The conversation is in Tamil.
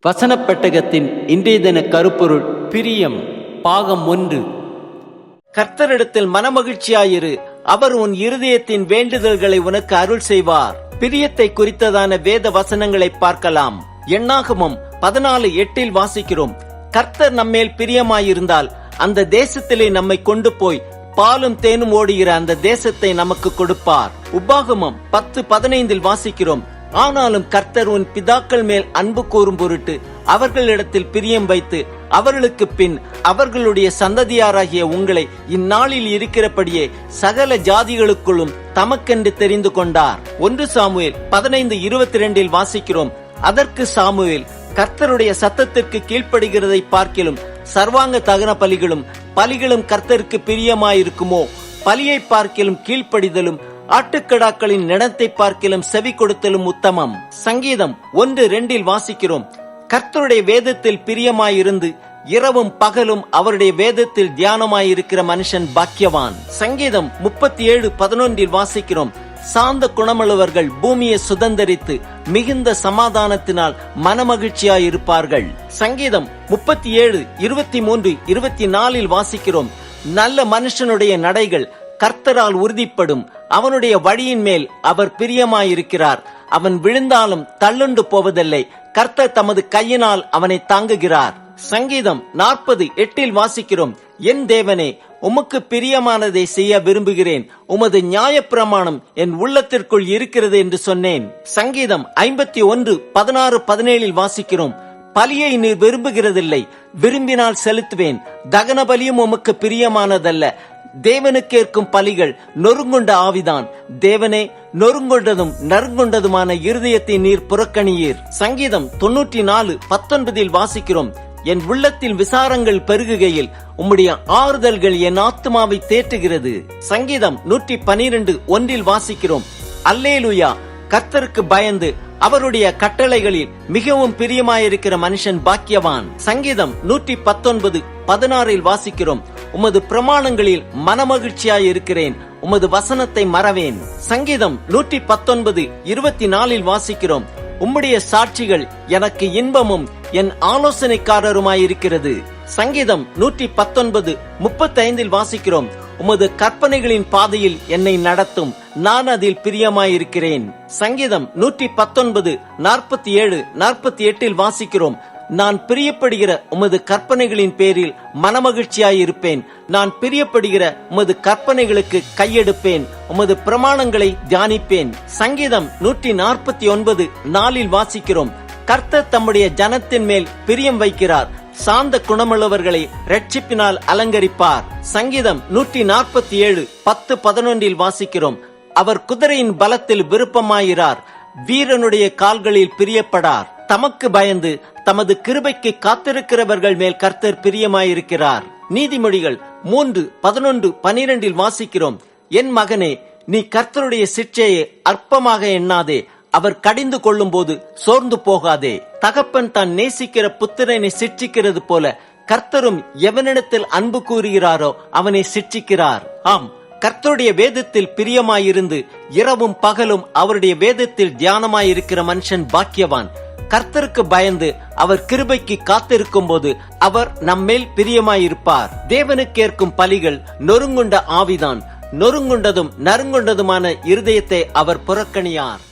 வசன பெட்டகத்தின் இன்றைய தின கருப்பொருள் பிரியம் பாகம் ஒன்று. கர்த்தரிடத்தில் மனமகிழ்ச்சியாயிரு. அவர் உன் இருதயத்தின் வேண்டுதல்களை உனக்கு அருள் செய்வார். பிரியத்தை குறித்ததான வேத வசனங்களை பார்க்கலாம். எண்ணாகமும் பதினாலு எட்டில் வாசிக்கிறோம். கர்த்தர் நம்மேல் பிரியமாயிருந்தால் அந்த தேசத்திலே நம்மை கொண்டு போய் பாலும் தேனும் ஓடுகிற அந்த தேசத்தை நமக்கு கொடுப்பார். உபாகமம் பத்து பதினைந்தில் வாசிக்கிறோம். ஆனாலும் கர்த்தர் உன் பிதாக்கள் மேல் அன்பு கூறும் பொருட்டு அவர்களிடத்தில் பிரியம் வைத்து அவர்களுக்கு பின் அவர்களுடைய சந்ததியாராகிய உங்களை இந்நாளில் இருக்கிறபடியே சகல ஜாதிகளுக்குள்ளும் தமக்கென்று தெரிந்து கொண்டார். ஒன்று சாமுவேல் பதினைந்து இருபத்தி ரெண்டில் வாசிக்கிறோம். அதற்கு சாமுவேல் கர்த்தருடைய சத்தத்திற்கு கீழ்ப்படுகிறதை பார்க்கிலும் சர்வாங்க தகன பலிகளும் பலிகளும் கர்த்தருக்கு பிரியமாயிருக்குமோ? பலியை பார்க்கிலும் கீழ்ப்படிதலும் ஆட்டுக்கடாக்களின் நிலத்தை பார்க்கிலும் செவி கொடுத்தலும் உத்தமம். சங்கீதம் ஒன்று ரெண்டில் வாசிக்கிறோம். கர்த்தருடைய வேதத்தில் பிரியமாயிருந்து இரவும் பகலும் அவருடைய வேதத்தில் தியானமாயிருக்கிற மனுஷன் பாக்கியவான். சங்கீதம் முப்பத்தி ஏழு பதினொன்றில் வாசிக்கிறோம். சாந்த குணமுள்ளவர்கள் பூமியை சுதந்தரித்து மிகுந்த சமாதானத்தினால் மனமகிழ்ச்சியாயிருப்பார்கள். சங்கீதம் முப்பத்தி ஏழு இருபத்தி மூன்று இருபத்தி நாலில் வாசிக்கிறோம். நல்ல மனுஷனுடைய நடைகள் கர்த்தரால் உறுதிப்படும். அவனுடைய வழியின் மேல் அவர் பிரியமாயிருக்கிறார். அவன் விழுந்தாலும் தள்ளுண்டு போவதில்லை. கர்த்தர் தமது கையினால் அவனை தாங்குகிறார். சங்கீதம் நாற்பது எட்டில் வாசிக்கிறோம். என் தேவனே உமக்கு பிரியமானதை செய்ய விரும்புகிறேன். உமது நியாயப்பிரமாணம் என் உள்ளத்திற்குள் இருக்கிறது என்று சொன்னேன். சங்கீதம் ஐம்பத்தி ஒன்று பதினாறு பதினேழில் வாசிக்கிறோம். பலியை நீர் விரும்புகிறதில்லை. விரும்பினால் செலுத்துவேன். தகன பலியும் உமக்கு பிரியமானதல்ல. தேவனுக்கேற்கும் பலிகள் நொறுங்குண்ட ஆவிதான். தேவனே நொறுங்குண்டதும் நறுங்குண்டதுமான இருதயத்தை நீர் புறக்கணியீர். சங்கீதம் தொன்னூற்றி நாலு பத்தொன்பதில் வாசிக்கிறோம். என் உள்ளத்தில் விசாரங்கள் பெருகுகையில் உம்முடைய ஆறுதல்கள் என் ஆத்மாவை தேற்றுகிறது. சங்கீதம் நூற்றி பனிரெண்டு ஒன்றில் வாசிக்கிறோம். அல்லேலுயா கர்த்தருக்கு பயந்து அவருடைய கட்டளைகளில் மிகவும் பிரியமாயிருக்கிற மனுஷன் பாக்கியவான். சங்கீதம் நூற்றி பத்தொன்பது பதினாறில் வாசிக்கிறோம். உமது பிரமாணங்களில் மனமகிழ்ச்சியாய் இருக்கிறேன் உமது வசனத்தை மறவேன். சங்கீதம் நூற்றி பத்தொன்பது இருபத்தி நாலில் வாசிக்கிறோம். உம்முடைய சாட்சிகள் எனக்கு இன்பமும் என் ஆலோசனைக்காரருமாயிருக்கிறது. சங்கீதம் நூற்றி பத்தொன்பது முப்பத்தி ஐந்தில் வாசிக்கிறோம். உமது கற்பனைகளின் பாதையில் என்னை நடத்தும். நான் அதில் பிரியமாயிருக்கிறேன். சங்கீதம் நூற்றி பத்தொன்பது நாற்பத்தி ஏழு நாற்பத்தி எட்டில் வாசிக்கிறோம். நான் பிரியப்படுகிற உமது கற்பனைகளின் பேரில் மனமகிழ்ச்சியாயிருப்பேன். நான் பிரியப்படுகிற உமது கற்பனைகளுக்கு கையெடுப்பேன். உமது பிரமாணங்களை தியானிப்பேன். சங்கீதம் நூற்றி நாற்பத்தி ஒன்பது நாளில் வாசிக்கிறோம். கர்த்தர் தம்முடைய ஜனத்தின் மேல் பிரியம் வைக்கிறார். சாந்த குணமுள்ளவர்களை ரட்சிப்பினால் அலங்கரிப்பார். சங்கீதம் நூற்றி நாற்பத்தி ஏழு பத்து பதினொன்றில் வாசிக்கிறோம். அவர் குதிரையின் பலத்தில் விருப்பமாயிறார் வீரனுடைய கால்களில் பிரியப்படார். தமக்கு பயந்து தமது கிருபைக்கு காத்திருக்கிறவர்கள் மேல் கர்த்தர் பிரியமாயிருக்கிறார். நீதிமொழிகள் மூன்று பதினொன்று பனிரெண்டில் வாசிக்கிறோம். என் மகனே நீ கர்த்தருடைய சிற்சையை அற்பமாக எண்ணாதே. அவர் கடிந்து கொள்ளும் போது சோர்ந்து போகாதே. தகப்பன் தான் நேசிக்கிற புத்திரனை சிற்றிக்கிறது போல கர்த்தரும் எவனிடத்தில் அன்பு கூறுகிறாரோ அவனை சிற்றிக்கிறார் ஆம் கர்த்தருடைய வேதத்தில் பிரியமாயிருந்து இரவும் பகலும் அவருடைய வேதத்தில் தியானமாயிருக்கிற மனுஷன் பாக்கியவான். கர்த்தருக்கு பயந்து அவர் கிருபைக்கு காத்திருக்கும் போது அவர் நம்மேல் பிரியமாயிருப்பார். தேவனுக்கேற்கும் பலிகள் நொறுங்குண்ட ஆவிதான். நொறுங்குண்டதும் நறுங்குண்டதுமான இருதயத்தை அவர் புறக்கணியார்.